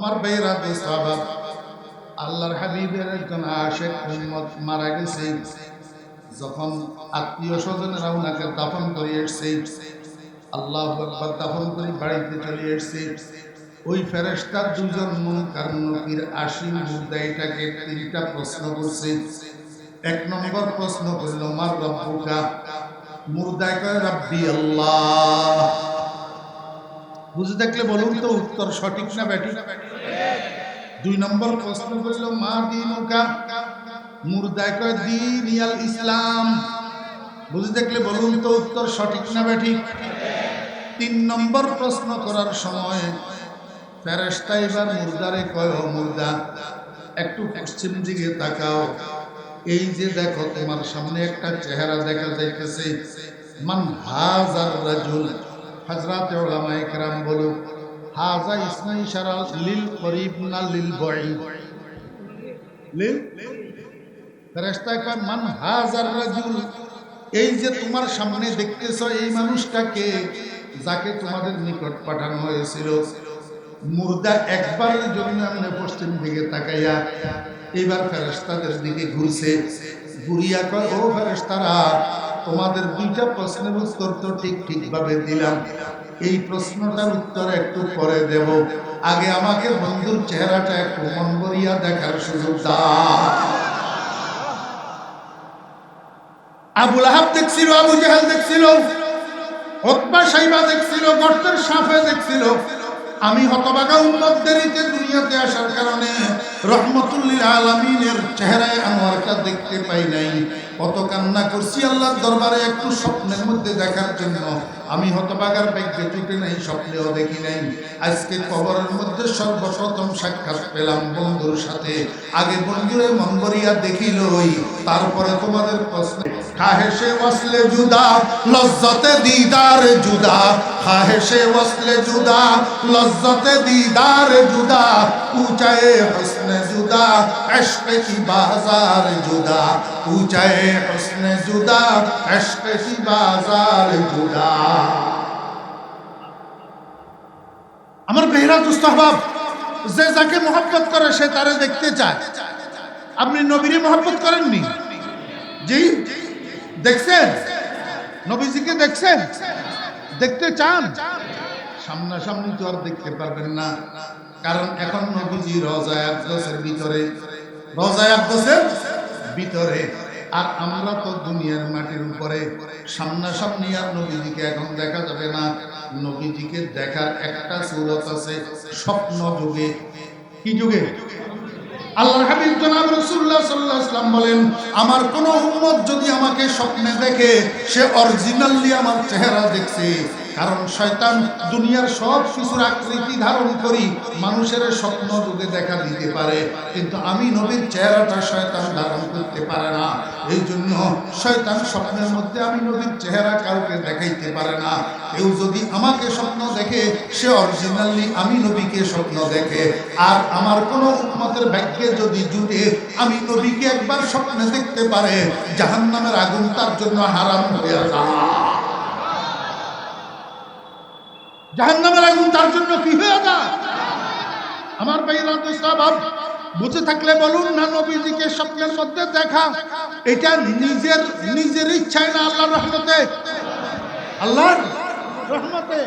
আমার বেয়েরা সাহাবা আল্লাহর হাবিবের একজন আশেক উম্মত মারা গেছে। যখন আত্মীয় স্বজনেরা ওনাকে দাফন করে এসছে, আল্লাহ একবার দাফন করে বাড়িতে চলে এসছে। ওই ফেরেস্তার দুজন মন কারণকির আশি মুদ্রাইটাকে তিনটা প্রশ্ন করছে। এক নম্বর প্রশ্ন করল, মার রব্বুকা? মুর্দায় কয়, রাব্বি আল্লাহ। বুঝে দেখলে বলুন তো উত্তর সঠিক না ব্যাঠিক? দুই নম্বর প্রশ্ন করল মা দিনুকা কয় দিন ইয়াল ইসলাম। বুঝে দেখলে বলুন তো উত্তর সঠিক না ব্যাঠিক? তিন নম্বর প্রশ্ন করার সময় ফেরেস্তা এবার মুর্দারে কয় মুর্দা, একটু পশ্চিম দিকে তাকাও। এই যে দেখো, তোমার সামনে একটা চেহারা দেখা যাইতেছে। মান হাজার রাজুল হজরত ওলামা একরাম বলো হাজা ইসনা ইশারা লিল করিব না লিল বঈদ লিল? ফেরেশতা মান হাজার রাজুল, এই যে তোমার সামনে দেখতেছ এই মানুষটাকে যাকে তোমাদের নিকট পাঠানো হয়েছিল, মুর্দা একবারের জন্য আমি পশ্চিম দিকে তাকাইয়া এবার ফেরেস্তাদের দিকে ঘুরছে, ঘুরিয়া কয়, ও ফেরেস্তারা তোমাদের দুইটা প্রশ্নের উত্তর তো ঠিক ঠিকভাবে দিলাম। এই প্রশ্নটার উত্তর একটু পরে দেব। আগে আমাকে বন্ধুর চেহারাটা একটু মন করিয়া দেখার সুযোগ আবুল আহাব দেখছিল, আবু জাহাল দেখছিল হকবা সাইবা দেখছিল, গর্তের সাফে দেখছিল। আমি হতবাগা উন্মতদেরইতে দুনিয়াতে আসার কারণে রহমতুল্লিল আলমিনের চেহারায় আনোয়ারটা দেখতে পাই নাই। কত কান্না করছি আল্লাহর দরবারে, একটু স্বপ্নের মধ্যে দেখার জন্য। আমি হতবাগার ব্যাগকে ছুটে নাই, স্বপ্নেও দেখি নাই। আজকে কবরের মধ্যে সর্বপ্রথম সাক্ষাৎ পেলাম বন্ধুর সাথে। আগে বন্ধুরে মন করিয়া দেখিলই তারপরে তোমাদের প্রশ্ন। খাহেসে ওয়াসলে জুদা, লজ্জতে দিদার জুদা। খাহেসে ওয়াসলে জুদা, লজ্জতে দিদার জুদা। উচায়ে হসনে জুদা ইশক কি বাজার জুদা? উচায়ে হসনে জুদা ইশক কি বাজার জুদা? আমার বেহরা দুস্তহবাব যে যাকে মোহাব্বত করে সে তারে দেখতে চায়। আপনি নবীরে মোহাব্বত করেননি? জি? দেখছেন? নবীজিকে দেখছেন? দেখতে চান? সামনাসামনি তো আর দেখতে পারবেন না। কারণ এখন নবীজি রজায় আকদসের ভিতরে রজায় আকদসের ভিতরে। আর আমরা তো দুনিয়ার মাটির উপরে, সামনাসামনি আর নবীজিকে এখন দেখা যাবে না। নবীজিকে দেখার একটা সুরত আছে স্বপ্ন যুগে। কি যুগে? আল্লাহর হাবিব জনাব রাসূলুল্লাহ সাল্লাল্লাহু আলাইহি ওয়াসাল্লাম বলেন, আমার কোন উম্মত যদি আমাকে স্বপ্নে দেখে, সে অরিজিনালি আমার চেহারা দেখছে। কারণ শয়তান দুনিয়ার সব কিছুর আকৃতি ধারণ করি, মানুষের স্বপ্ন যুগে দেখা দিতে পারে। কিন্তু আমি নবীর চেহারাটা শয়তান ধারণ করতে পারে না। এই জন্য শয়তান স্বপ্নের মধ্যে আমি নবীর চেহারা কাউকে দেখাইতে পারে না। কেউ যদি আমাকে স্বপ্ন দেখে, সে অরিজিনালি আমি নবীকে স্বপ্ন দেখে। আর আমার কোনো উন্মতের ভাগ্যে যদি জুড়ে আমি নবীকে একবার স্বপ্নে দেখতে পারে। জাহান্নামের আগুন তার জন্য হারাম হয়ে যায়। জাহান্নামের আগুন তার জন্য কি হয়ে যায়? আমার ভাইরা সাহাব বুঝে থাকলে বলুন না, নবীজিকে স্বপ্নের মধ্যে দেখা। এটা নিজের নিজের ইচ্ছায় না, আল্লাহর রহমতে। আল্লাহ রহমতে।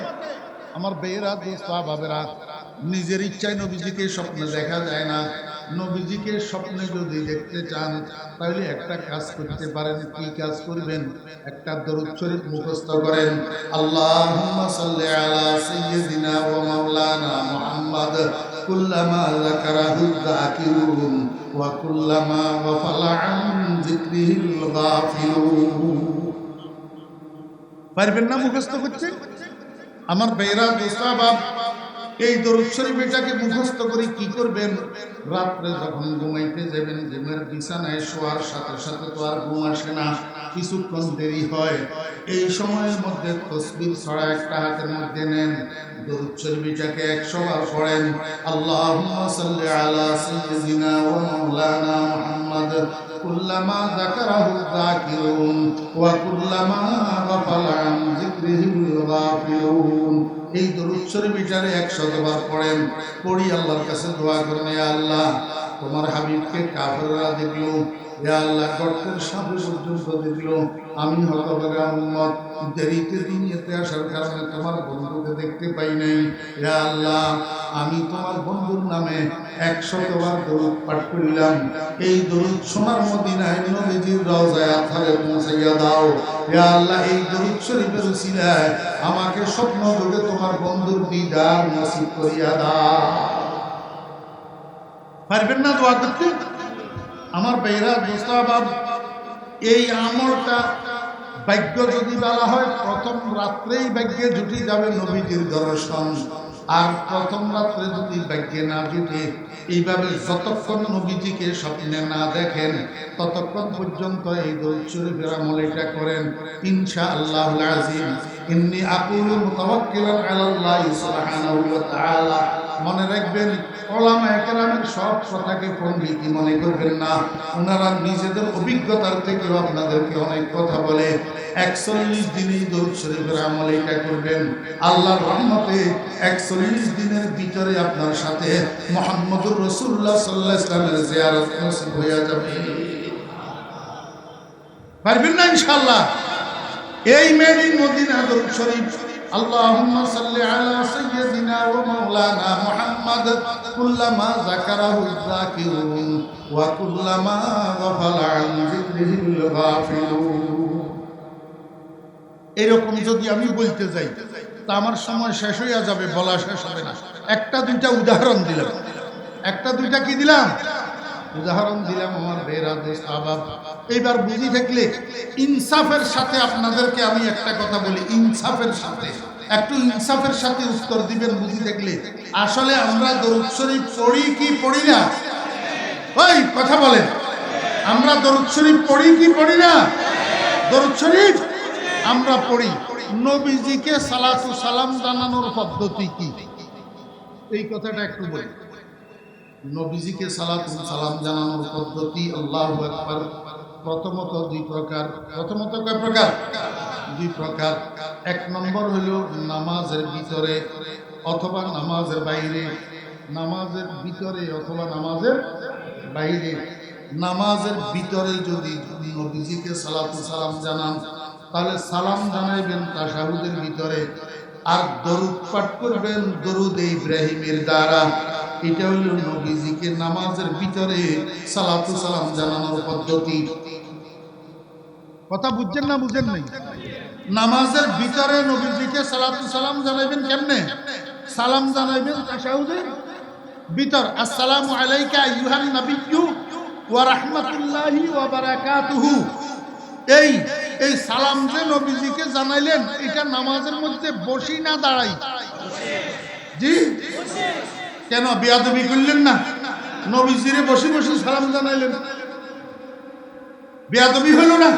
আমার বেয়েরা সাহাবেরা নিজের ইচ্ছায় নবীজিকে স্বপ্নে দেখা যায় না। নবীজিকে স্বপ্নে যদি দেখতে চান, তাহলে একটা কাজ করতে পারেন। কি কাজ করবেন? একটা দরুদ শরীফ মুখস্থ করেন। আল্লাহুম্মা সাল্লি আলা সাইয়্যিদিনা ওয়া মাওলানা মুহাম্মদ। কুল্লামা যাকারাহু যাকিরুন ওয়া কুল্লামা ওয়াফালা আন যিকরিহিল গাফিলুন। পারবেন না মুখস্থ করতে? আমার বেরা দোস্তাবাব এই দরুদ শরীফ এটাকে মুখস্থ করে কি করবেন? রাত্রে যখন ঘুমাইতে যাবেন, ঘুমের বিছানায় শোয়ার সাথে সাথে তো আর ঘুম আসে না। কিছুক্ষণ দেরি হয়। এই সময়ের মধ্যে তসবির ছড়া একটা হাতের মধ্যে নেন। দরুদ শরীফটাকে একশো বার পড়েন। আল্লাহুম্মা সাল্লি আলা সাইয়্যিদিনা ওয়া মাওলানা মুহাম্মদ। কুল্লামা যাকারাহু যাকিরুন ওয়া কুল্লামা গাফালা আন যিকরিহি গাফিলুন এই দরুদ শরীফটারে একশো বার পড়েন। পড়ি আল্লাহর কাছে দোয়া করেন আল্লাহ, তোমার হাবিবকে কাফেররা দেখল। দেখতে পাই নাই। আল্লাহ, আমি তোমার বন্ধুর নামে দরুদ পাঠ এই দরুদ দাও। আল্লাহ, এই শরীফের আমাকে স্বপ্ন যোগে তোমার বন্ধুর দিদার নসিব করিয়া দাও। পারবেন না দোয়া করতে? আমার বেহরা দোস্তাবাব এই আমলটা ভাগ্য যদি বলা হয়, প্রথম রাত্রেই ভাগ্যে জুটি যাবে নবীজির দর্শন। আর প্রথম রাত্রে যদি ভাগ্যে না জুটে, এইভাবে যতক্ষণ নবীজিকে স্বপ্নে না দেখেন, ততক্ষণ পর্যন্ত এই দৌড় আমল এটা করেন। ইনশা আল্লাহ আজিম। ইন্নি আকুলু মুতাওয়াক্কিলান আলাল্লাহি সুবহানাহু ওয়া তাআলা। মনে রাখবেন, ওলামা একরামের সব কথাকে পণ্ডিতি মনে করবেন না। ওনারা নিজেদের অভিজ্ঞতার থেকেও আপনাদেরকে অনেক কথা বলে। একচল্লিশ দিনেই দৌড় শরীফের আমল এটা করবেন। আল্লাহর রহমতে একচল্লিশ দিনের ভিতরে আপনার সাথে মোহাম্মদুর রসুল্লাহ সাল্লাহ ইসলামের জিয়ারত নসিব হইয়া যাবে। পারবেন না ইনশাল্লাহ এই মেরি মদিনা দরুদ শরীফ اللهم صل على سيدنا ومولانا محمد كلما ذكره الذاكرون وكلما غفل عن ذكره الغافلون এরকম যদি আমি বলতে যাই তা আমার সময় শেষ হইয়া যাবে বলা শেষ হবে না একটা দুইটা উদাহরণ দিলাম একটা দুইটা কি দিলাম উদাহরণ দিলাম আমার বেরা দেশ আবাব এইবার বুঝি থাকলে, ইনসাফের সাথে আপনাদেরকে আমি একটা কথা বলি, ইনসাফের সাথে। একটু ইনসাফের সাথে উত্তর দিবেন বুঝি থাকলে। আসলে আমরা দরুদ শরীফ পড়ি কি পড়ি না? ওই, কথা বলেন। আমরা দরুদ শরীফ পড়ি কি পড়ি না? দরুদ শরীফ? আমরা পড়ি। নবীজিকে সালাতু সালাম জানানোর পদ্ধতি কি? এই কথাটা একটু বলি নবীজিকে সালাত সালাম জানানোর পদ্ধতি আল্লাহ আকবার। প্রথমত দুই প্রকার। প্রথমত কয় প্রকার? দুই প্রকার। এক নম্বর হলো নামাজের ভিতরে অথবা নামাজের বাইরে। নামাজের ভিতরে অথবা নামাজের বাইরে। নামাজের ভিতরে যদি নবীজিকে সালাতু সালাম জানান, তাহলে সালাম জানাইবেন তাসাহুদের ভিতরে। আর দরুদ পাঠ করবেন দরুদ ইব্রাহিমের দ্বারা। এটা হইল নবীজিকে নামাজের ভিতরে সালাতু সালাম জানানোর পদ্ধতি। কথা বুঝছেন না বুঝেন নাই? নামাজের ভিতরে নবীজিকে সালাতু সালাম জানাইবেন কেমনে? সালাম জানাইবেন তাশাহুদের ভিতর আসসালামু আলাইকা আইয়ুহান নাবিয়্যু ওয়া রাহমাতুল্লাহি ওয়া বারাকাতুহু। এই এই সালাম যে নবীজিকে জানাইলেন এটা নামাজের মধ্যে বসি না দাঁড়াই? জি? কেন বিয়াদবি করলেন না? নবীজিরে বসে বসে সালাম জানাইলেন। বিয়াদবি হলো না?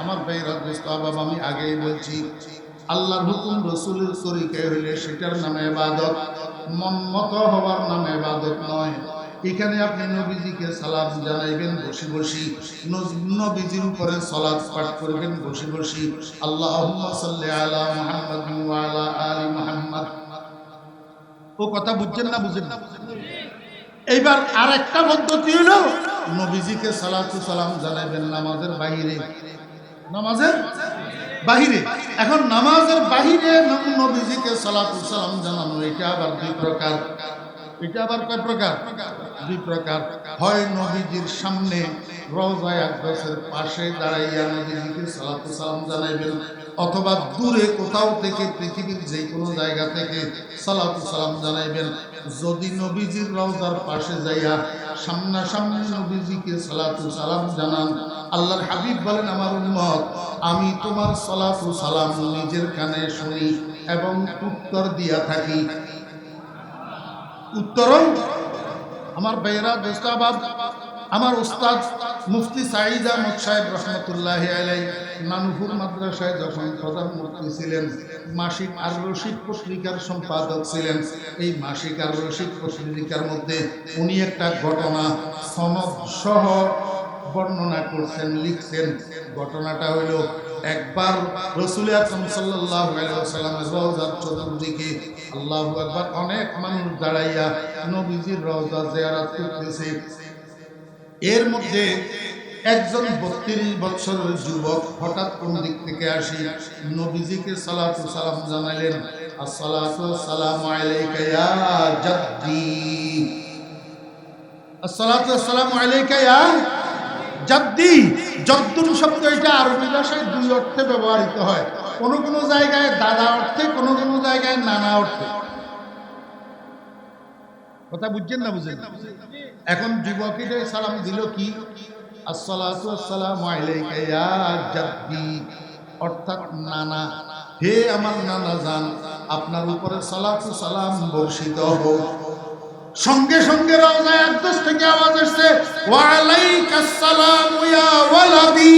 আমার দোস্ত বাবা, আমি আগেই বলছি, আল্লাহর হুকুম রসুলের তরিকে হইলে সেটার নামে এবাদত মন মতো হওয়ার নামে এবাদত নয়। এখানে আপনি নবীজিকে সালাম জানাইবেন, বসে বসি। নবীজির উপরে সলাদ পাঠ করবেন, বসে বসি। আল্লাহ সাল্লি আলা মুহাম্মদ আলা আলি মুহাম্মদ। ও কথা বুঝছেন না বুঝেন না? এইবার আর একটা পদ্ধতি হলো, নবীজিকে সালাতু সালাম জানাইবেন নামাজের বাহিরে। নামাজের বাহিরে। এখন নামাজের বাহিরে নবীজিকে সালাতু সালাম জানানো, এটা আবার দুই প্রকার। এটা আবার কয় প্রকার? দুই প্রকার। হয় নবীজির সামনে রওজায় আকদাসের পাশে দাঁড়াইয়া নবীজিকে সালাতু সালাম জানাইবেন অথবা দূরে কোথাও থেকে পৃথিবীর যে কোনো জায়গা থেকে সালাতু সালাম জানাইবেন। যদি নবীজির রওজার পাশে যাইয়া সামনাসামনি নবীজিকে সালাতু সালাম জানান, আল্লাহর হাবিব বলেন, আমার উম্মত, আমি তোমার সালাতু সালাম নিজের কানে শুনি এবং উত্তর দিয়া থাকি। উত্তরণ? আমার বেহরা দোস্তাবাদ আমার উস্তাদ মুফতি সাঈদ আহমদ সাহেব রহমতুল্লাহ আলাই নানুপুর মাদ্রাসায় যখন প্রধান মুফতি ছিলেন, মাসিক আর রশিদ পত্রিকার সম্পাদক ছিলেন। এই মাসিক আর রশিদ পত্রিকার মধ্যে উনি একটা ঘটনা, সনদ সহ বর্ণনা করছেন, লিখছেন। ঘটনাটা হইল, একবার রসুল আকরম সাল্লামের রওজার চতুর্দিকে আল্লাহ একবার অনেক মানুষ দাঁড়াইয়া নবীজির রওজা জিয়ারাত করতেছে। এর মধ্যে একজন বত্রিশ বছরের যুবক হঠাৎ কোন দিক থেকে আসি? নবীজিকে সালাতু সালাম জানাইলেন, আসসালাতু সালামু আলাইকা ইয়া জাদ্দি। আসসালাতু আসসালামু আলাইকা ইয়া জাদ্দি। জদ্দুন শব্দ এটা আরবি ভাষায় দুই অর্থে ব্যবহৃত হয়। কোন কোন জায়গায় দাদা অর্থে, কোন কোন জায়গায় নানা অর্থে। কথা বুঝছেন না বুঝেন এখন যুবকীদের সালাম দিল কি? অর্থাৎ নানা, হে আমার নানা জান, আপনার উপরে সালাতু সালাম বর্ষিত হোক সঙ্গে সঙ্গে রওজা একদস থেকে আওয়াজ আসছে, ওয়া আলাইকাস সালাম ইয়া ওয়ালাদি।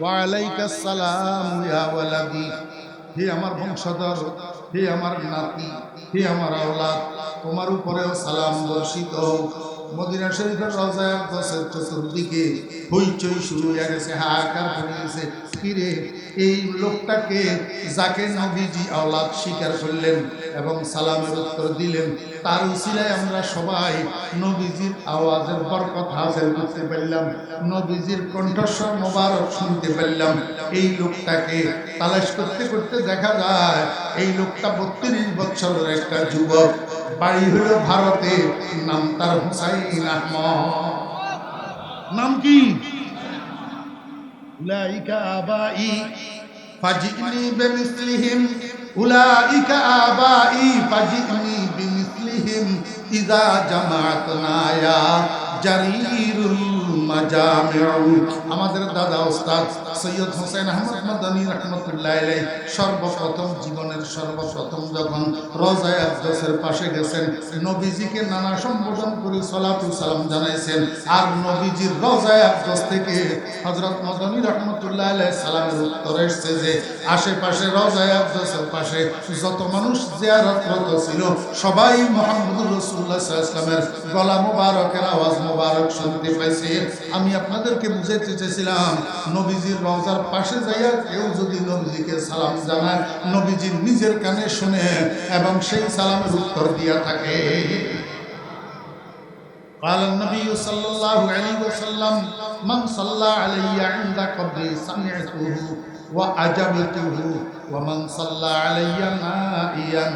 ওয়ালাইকাস সালাম ইয়া ওয়ালাদি। হে আমার বংশধর হে আমার নাতি হে আমার আওলাদ তোমার উপরেও সালাম বর্ষিত হোক। মদিনা শরীফের রওজা দশের চতুর্দিকে হইচই শুরু হয়ে গেছে, হাহাকার পড়ে গেছে। কিরে, এই লোকটাকে যাকে নবীজি আওলাদ স্বীকার করলেন এবং সালামের উত্তর দিলেন, তার উসিলায় আমরা সবাই নবীজির আওয়াজের বরকত হাসিল করতে পারলাম, নবীজির কণ্ঠস্বর মোবারক শুনতে পারলাম। এই লোকটাকে তালাশ করতে করতে দেখা যায়, এই লোকটা বত্রিশ বছরের একটা যুবক। বাড়ি হলো ভারতে, নাম তার হুসাইন আহমদ। নাম কি? উলাইকা আবাই ফাজিনি বিমিসলিহিম। উলাইকা আবাই ফাজিনি বিমিসলিহিম। ইযা জামাতনা ইয়া জারিরুল আমাদের দাদা ওস্তাদ সৈয়দ হোসেন আহমদ মাদানী রহমতুল্লাহ সর্বপ্রথম জীবনের সর্বপ্রথম যখন রোজায় আকদাসের পাশে গেছেন, নবীজিকে নানা সম্বোধন করে সালাতু সালাম জানাইছেন। আর নবীজির রোজায় আকদাস থেকে হযরত মাদানী রহমতুল্লাহ আলাই সালামের উত্তর এসেছে যে, আশেপাশে রোজায় আকদাসের পাশে যত মানুষ জিয়ারতরত ছিল, সবাই মুহাম্মদুর সাল্লাল্লাহু আলাইহি গলা মোবারকের আওয়াজ মোবারক শুনতে পাইছি। আমি আপনাদেরকে বুঝাইতে চেয়েছিলাম নবীজির রওজার পাশে যাইয়া কেউ যদি নবীজিকে সালাম জানায় নবীজির নিজের কানে শুনে এবং সেই সালামের উত্তর দিয়া থাকে قال النبي صلى الله عليه وسلم من صلى علي عند قبري سمعته وأجبته ومن صلى علي نائيا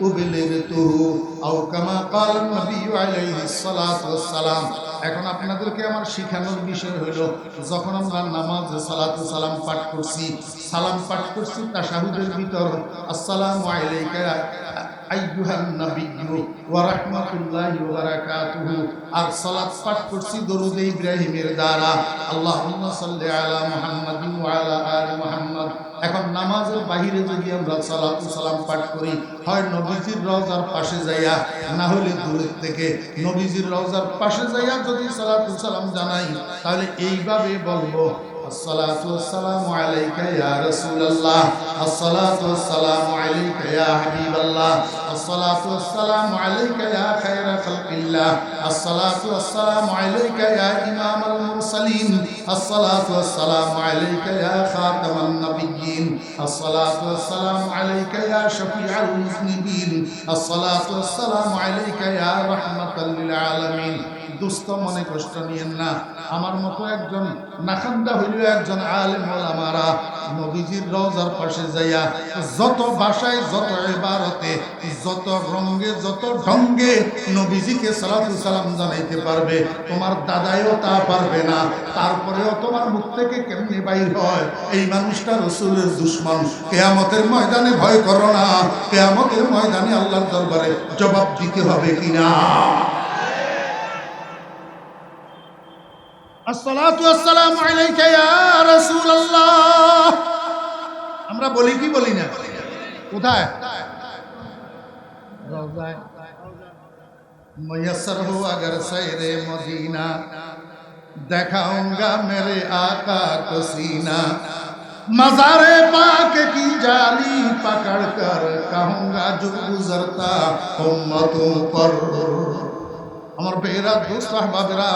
أبلغته أو كما قال النبي عليه الصلاة والسلام এখন আপনাদেরকে আমার শিখানোর বিষয় হলো, যখন আমরা নামাজ, সালাতু সালাম পাঠ করছি, সালাম পাঠ করছি তাশাহুদের ভিতর, আসসালামু আর সালাত পাঠ করছি দরুদ ইব্রাহিমের দ্বারা। আল্লাহুম্মা সাল্লি আলা নামাজের বাহিরে যদি আমরা সালাত সালাম পাঠ করি, হয় নবীজির রওজার পাশে যাইয়া, না হলে দূরের থেকে নবীজির রওজার পাশে যাইয়া যদি সালাম জানাই, তাহলে এইভাবে বলব الصلاة والسلام عليك يا رسول الله. الصلاة والسلام عليك يا حبيب الله. الصلاة والسلام عليك يا خير خلق الله. الصلاة والسلام عليك يا إمام المرسلين. الصلاة والسلام عليك يا خاتم النبيين. الصلاة والسلام عليك يا شفيع المذنبين. الصلاة والسلام عليك يا رحمة للعالمين. দুস্থ মনে কষ্ট নিয়েন না। আমার মতো একজন নাখান্দা হইল একজন আলেম ওলামারা নবীজির রওজার পাশে যাইয়া যত ভাষায় যত ইবারতে, যত রঙ্গে, যত ঢঙ্গে নবীজিকে সালাতু সালাম জানাইতে পারবে। তোমার দাদাইও তা পারবে না। তারপরেও তোমার মুখ থেকে কেমনি বাইর হয়? এই মানুষটা রসুলের দুশ্মন। কেয়ামতের ময়দানে ভয় করো না। কেয়ামতের ময়দানে আল্লাহর দরবারে জবাব দিতে হবে কিনা? আমরা বলি কি বলি না কোথায় রওজায় मैसर हो अगर सैरे मदीना दिखाऊंगा मेरे आका को सीना मजारे पाक की जाली पकड़ कर कहूंगा जो गुजरता उम्मतों पर আমার বেহরা দোস্ত আহবাবেরা,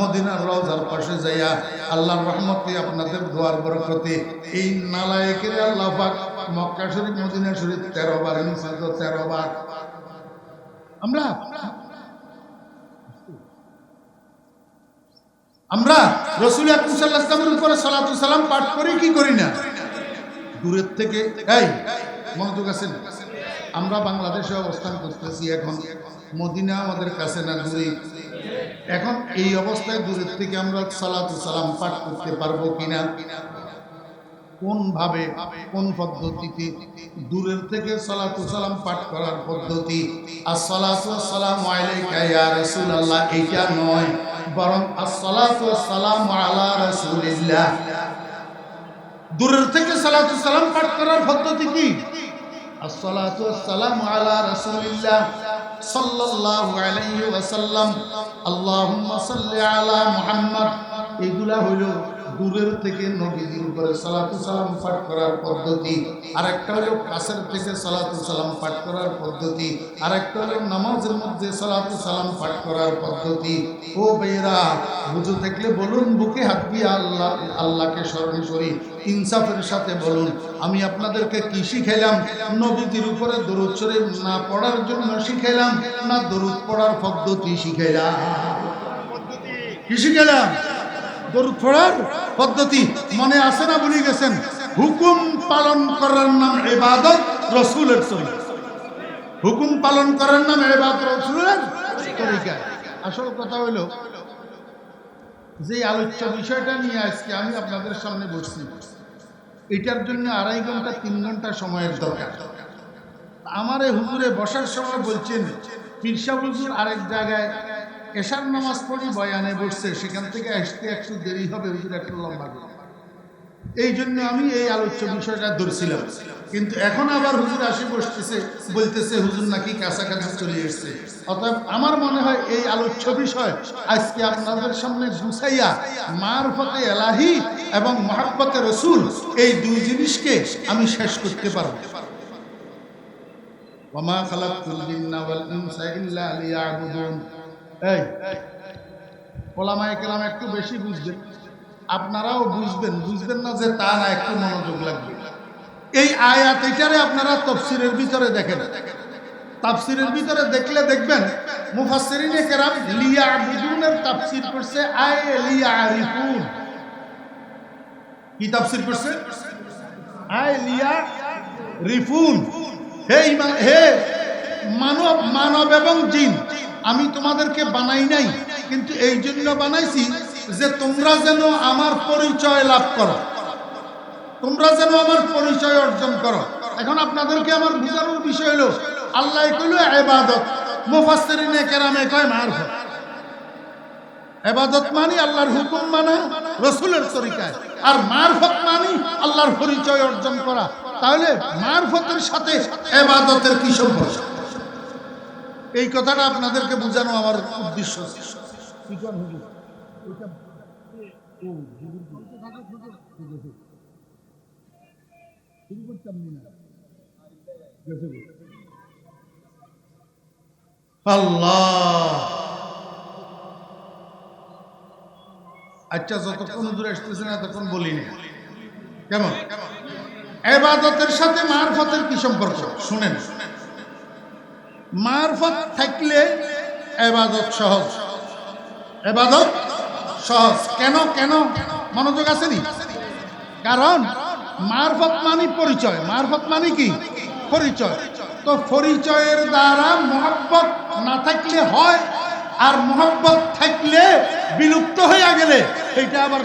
মদিনার রওজার পাশে যাইয়া আল্লাহর রহমতে আপনাদের দোয়ার বরকতে এই নালায়েকের আল্লাহ পাক মক্কা শরীফ, মদিনা শরীফ তেরো বার নিচে তেরো বার। আমরা? আমরা রসুল আকরুসাল্লাহামের উপরে সালাতু সালাম পাঠ করি, কি করি না? দূরের থেকে, এই, মনোযোগ আছেন আমরা বাংলাদেশে অবস্থান করতেছি এখন। মদিনা আমাদের কাছে না দূরে। এখন এই অবস্থায় দূরের থেকে আমরা সালাতু সালাম পাঠ করতে পারব কিনা? কোন ভাবে কোন পদ্ধতিতে? দূরের থেকে সালাতু সালাম পাঠ করার পদ্ধতি? আর সালাতু সালাম আলাইকা ইয়া রাসূলুল্লাহ, এইটা নয়। বরং আসসালাতু সালাম আলা রাসূলিল্লাহ। দূরের থেকে সালাতু সালাম পাঠ করার পদ্ধতি কি? আসসালাতু সালাম আলা রাসূলিল্লাহ। সাল্লাল্লাহু আলাইহি ওয়াসাল্লাম আল্লাহুম্মা সাল্লি আলা মুহাম্মদ। এগুলা হলো দূরের থেকে নবীজির উপরে সালাতু সালাম পাঠ করার পদ্ধতি। আরেকটা হলো কাছের থেকে সালাতু সালাম পাঠ করার পদ্ধতি। আরেকটা হলো নামাজের মধ্যে সালাতু সালাম পাঠ করার পদ্ধতি। ও বেয়েরা বুঝো থাকলে বলুন, বুকে হাত দিয়ে আল্লাহ, আল্লাহকে স্মরণ করি, ইনসাফের সাথে বলুন, আমি আপনাদেরকে কি শিখাইলাম? নবীজির উপরে দরুদ শরীফ না পড়ার জন্য শিখাইলাম, না দরুদ পড়ার পদ্ধতি শিখাইলাম। কি শিখাইলাম? দরুদ পড়ার পদ্ধতি মনে আছে না বলে গেছেন? হুকুম পালন করার নাম ইবাদত রসুলের সঙ্গে হুকুম পালন করার নাম ইবাদত রসুলের তরিকা। আসল কথা হইল যে আলোচ্য বিষয়টা নিয়ে আজকে আমি আপনাদের সামনে বসছি, এটার জন্য আড়াই ঘণ্টা, তিন ঘণ্টা সময়ের দরকার। আমার এই হুজুরে বসার সময় বলছেন পিরসা হুজুর আরেক জায়গায় এশার নামাজ পড়ি বয়ানে বসছে, সেখান থেকে আসতে একটু দেরি হবে হুজুর একটু লম্বা এই জন্য আমি এই আলোচ্য বিষয়টা ধরছিলাম। কিন্তু এখন আবার হুজুর আসি বসতেছে, বলতেছে, হুজুর নাকি কাছাকাছি চলে এসছে। অতএব আমার মনে হয় এই আলোচ্য বিষয় আজকে আপনাদের সামনে গুছাইয়া মারফতে এলাহি এবং মহাব্বতে রসুল এই দুই জিনিসকে আমি শেষ করতে পারব। খালাকুল জিন্না ওয়াল ইনসা ইল্লা লিয়াবুদুন। এই, ওলামায়ে কেরাম একটু বেশি বুঝবেন আপনারাও বুঝবেন বুঝবেন না যে তা না, একটু মনোযোগ লাগবে। এই আয়াত এটারে আপনারা তফসিরের ভিতরে দেখেন। তাফসিরের ভিতরে দেখলে দেখবেন মুফাসসিরিনে কেরাম লিয়া লিয়াবুদুনের তাফসির করছে, আয় লিয়ারিফুন। কি তাফসির করছে? আয় লিয়া রিফুন হে ইমা- হে মানব মানব এবং জিন। আমি তোমাদেরকে বানাই নাই, কিন্তু এই জন্য বানাইছি যে তোমরা যেন আমার পরিচয় লাভ করো। তোমরা যেন আমার পরিচয় অর্জন করো। এখন আপনাদেরকে আমার বুঝানোর বিষয় হলো, আল্লাহ কইল এবাদত মুফাসসিরিনে কেরামে কয় মারফত এবাদত মানি আল্লাহর হুকুম মানা, রসুলের তরিকায়। আর মারফত মানি আল্লাহর পরিচয় অর্জন করা। তাহলে মারফতের সাথে এবাদতের কি সম্পর্ক? এই কথাটা আপনাদেরকে বোঝানো আমার উদ্দেশ্য। না। আচ্ছা যতক্ষণ দূরে আসতেছে না তখন বলিনি কেমন? এবাদতের সাথে মারফতের কি সম্পর্ক? শুনেন শুনেন। মারফত থাকলে এবাদত সহজ। এবাদত সহজ। কেন কেন? মনোযোগ আসেনি কারণ মারফত মানি পরিচয়। মারফত মানি কি? পরিচয়। তো পরিচয়ের দ্বারা মোহাব্বত না থাকলে হয়, আর মোহাব্বত থাকলে বিলুপ্ত হয়ে গেলে এটা আবার